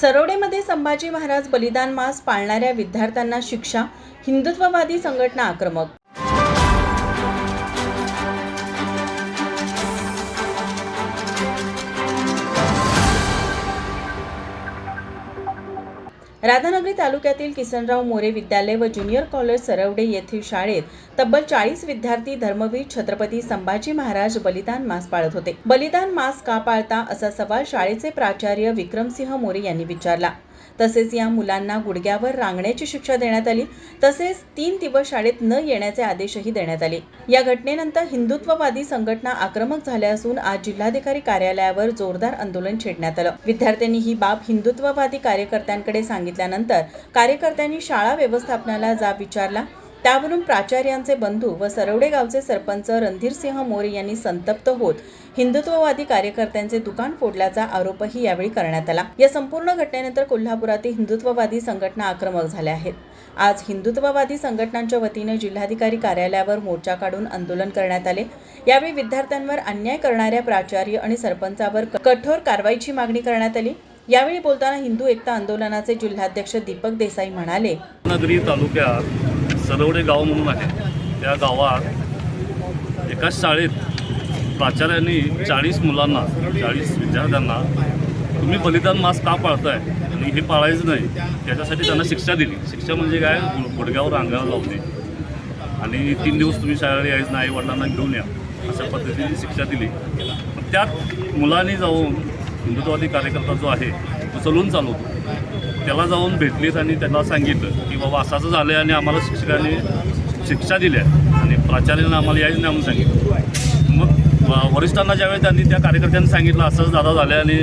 सरोडेमध्ये संभाजी महाराज बलिदान मास पाळणाऱ्या विद्यार्थ्यांना शिक्षा हिंदुत्ववादी संघटना आक्रमक राधानगरी तालुक्यातील किसनराव मोरे विद्यालय व ज्युनियर कॉलेज सरवडे येथील शाळेत तब्बल चाळीस विद्यार्थी धर्मवीर छत्रपती संभाजी महाराज बलिदान मास पाळत होते. बलिदान मास का पाळता असा सवाल शाळेचे प्राचार्य विक्रमसिंह मोरे यांनी विचारला. तसेच या मुलांना गुडघ्यावर रांगण्याची शिक्षा देण्यात आली. तसेच तीन दिवस शाळेत न येण्याचे आदेशही देण्यात आले. या घटनेनंतर हिंदुत्ववादी संघटना आक्रमक झाल्या असून आज जिल्हाधिकारी कार्यालयावर जोरदार आंदोलन छेडण्यात आलं. विद्यार्थ्यांनी ही बाब हिंदुत्ववादी कार्यकर्त्यांकडे सांगितल्यानंतर कार्यकर्त्यांनी शाळा व्यवस्थापनाला जाब विचारला. त्यावरून प्राचार्यांचे बंधू व सरवडे गावचे सरपंच रणधीरसिंह मोरे यांनी संतप्त होत हिंदुत्ववादी कार्यकर्त्यांचे दुकान फोडल्याचा आरोपही यावेळी करण्यात आला. या संपूर्ण घटनेनंतर कोल्हापुरातील हिंदुत्ववादी संघटना आक्रमक झाल्या आहेत. आज हिंदुत्ववादी संघटनांच्या वतीने जिल्हाधिकारी कार्यालयावर मोर्चा काढून आंदोलन करण्यात आले. यावेळी विद्यार्थ्यांवर अन्याय करणाऱ्या प्राचार्य आणि सरपंचावर कठोर कारवाईची मागणी करण्यात आली. यावेळी बोलताना हिंदू एकता आंदोलनाचे जिल्हाध्यक्ष दीपक देसाई म्हणाले तालुक्यात सरवडे गाव म्हणून आहे. त्या गावात एका शाळेत प्राचार्यांनी चाळीस मुलांना चाळीस विद्यार्थ्यांना तुम्ही बलिदान मास का पाळताय? आणि हे पाळायचं नाही. त्याच्यासाठी त्यांना शिक्षा दिली. शिक्षा म्हणजे काय? गु- गुडघ्यावर अंगावर लावली आणि तीन दिवस तुम्ही शाळेला यायचं नाही वडिलांना घेऊन या. अशा पद्धतीने शिक्षा दिली. त्यात मुलांनी जाऊन हिंदुत्ववादी कार्यकर्ता जो आहे तो चलून चालवतो. त्याला जाऊन भेटलीत आणि त्यांना सांगितलं की बाबा असं असं झालं आहे आणि आम्हाला शिक्षकांनी शिक्षा दिल्या आणि प्राचार्यानं आम्हाला यायच नाही म्हणून सांगितलं. मग वरिष्ठांना ज्यावेळी त्यांनी त्या कार्यकर्त्यांनी सांगितलं असंच दादा झालं आणि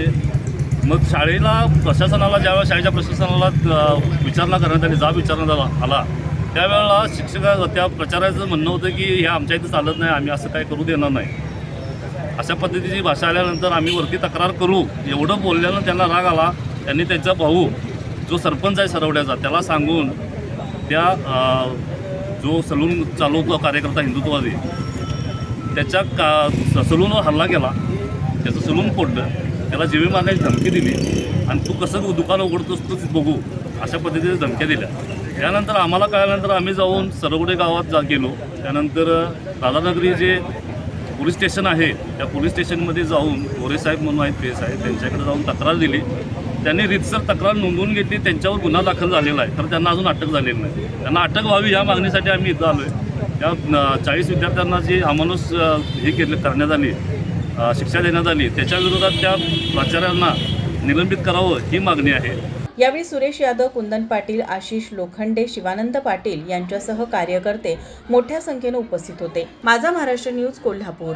मग शाळेला प्रशासनाला ज्यावेळेस शाळेच्या प्रशासनाला विचारणा करण्यात आली जाब विचारण्यात आला आला त्यावेळेला शिक्षका त्या प्रचाराचं म्हणणं होतं की हे आमच्या इथं चालत नाही आम्ही असं काही करू देणार नाही. अशा पद्धतीची भाषा आल्यानंतर आम्ही वरती तक्रार करू एवढं बोलल्यानं त्यांना राग आला. त्यांनी त्यांचा भाऊ जो सरपंच आहे सरवड्याचा त्याला सांगून त्या जो सलून चालवतो कार्यकर्ता हिंदुत्ववादी त्याच्या का सलूनवर हल्ला केला. त्याचं सलून फोडलं. त्याला जीवे मारण्याची धमकी दिली. आणि तू कसं दुकान उघडतोस तू बघू. अशा पद्धतीने धमक्या दिल्या. त्यानंतर आम्हाला कळल्यानंतर आम्ही जाऊन सरवडे गावात जा गेलो. त्यानंतर राधानगरी जे पोलीस स्टेशन आहे त्या पोलीस स्टेशनमध्ये जाऊन गोरेसाहेब म्हणून आहेत पी एस आहे त्यांच्याकडे जाऊन तक्रार दिली. त्यांनी रितसर तक्रार नोंदवून घेतली त्यांच्यावर गुन्हा दाखल झालेला आहे. तर त्यांना अजून अटक झालेली नाही. त्यांना अटक व्हावी या मागणीसाठी आम्ही इथं आलो आहे त्या चाळीस विद्यार्थ्यांना जी अमानुष हे केले करण्यात आली शिक्षा देण्यात आली त्याच्या विरोधात त्या प्राचार्यांना निलंबित करावं ही मागणी आहे. यावेळी सुरेश यादव कुंदन पाटील आशिष लोखंडे शिवानंद पाटील यांच्यासह कार्यकर्ते मोठ्या संख्येने उपस्थित होते. माझा महाराष्ट्र न्यूज कोल्हापूर.